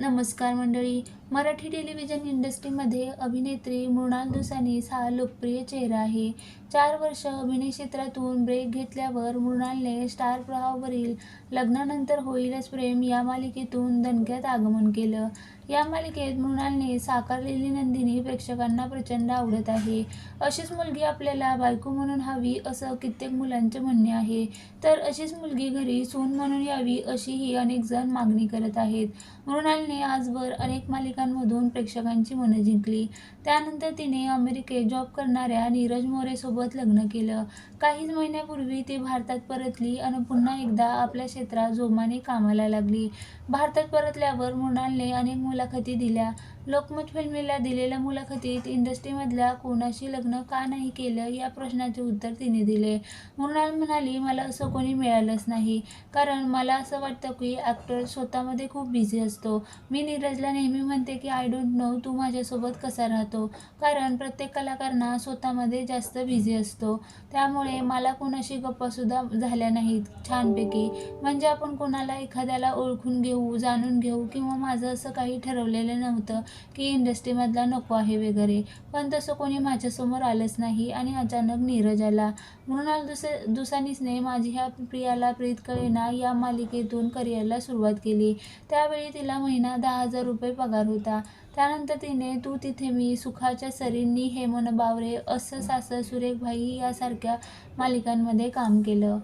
नमस्कार मंडळी. मराठी टेलिव्हिजन इंडस्ट्रीमध्ये अभिनेत्री मृणाल दुसानीस हा लोकप्रिय चेहरा आहे. चार वर्ष अभिनय क्षेत्रातून ब्रेक घेतल्यावर मृणालने स्टार प्रवाहावरील लग्नानंतर होईलच प्रेम या मालिकेतून दणक्यात आगमन केलं. या मालिकेत मृणालने साकारलेली नंदिनी प्रेक्षकांना प्रचंड आवडत आहे. अशीच मुलगी आपल्याला बायको म्हणून हवी असं कित्येक मुलांचे म्हणणे आहे. तर अशीच मुलगी घरी सून म्हणून यावी अशीही अनेक जण मागणी करत आहेत. मृणाल चहलने आजवर अनेक मालिकांमधून प्रेक्षकांची मनं जिंकली. त्यानंतर तिने अमेरिकेत जॉब करणाऱ्या नीरज मोरेसोबत लग्न केलं. काहीच महिन्यापूर्वी ती भारतात परतली आणि पुन्हा एकदा आपल्या क्षेत्रात जोमाने कामाला लागली. भारतात परतल्यावर मृणालने अनेक मुलाखती दिल्या. लोकमत फिल्मीला दिलेल्या मुलाखतीत इंडस्ट्रीमधल्या कोणाशी लग्न का नाही केलं या प्रश्नाचे उत्तर तिने दिले. मृणाल म्हणाली मला असं कोणी मिळालंच नाही. कारण मला असं वाटतं की ॲक्टर स्वतःमध्ये खूप बिझी असतो. मी नीरजला नेहमी म्हणते की आय डोंट नो तू माझ्यासोबत कसा राहतो? कारण प्रत्येक कलाकारांना स्वतःमध्ये जास्त बिझी असतो. त्यामुळे मला कोणाशी गप्पासुद्धा झाल्या नाहीत छानपैकी. म्हणजे आपण कोणाला एखाद्याला ओळखून घेऊ जाणून घेऊ किंवा माझं असं काही ठरवलेलं नव्हतं की इंडस्ट्रीमधला नको आहे वगैरे. पण तसं कोणी माझ्यासमोर आलंच नाही आणि अचानक नीरज आला. म्हणून दुस दुसानीसने माझी ह्या प्रियाला प्रीत कळेना या मालिकेतून करिअरला सुरुवात केली. त्यावेळी तिला महिना महिना दहा हजार रुपये पगार होता. त्यानंतर तिने तू तिथे मी सुखाच्या सरींनी हेमन बावरे असं सासर सुरेखभाई यासारख्या मालिकांमध्ये काम केलं.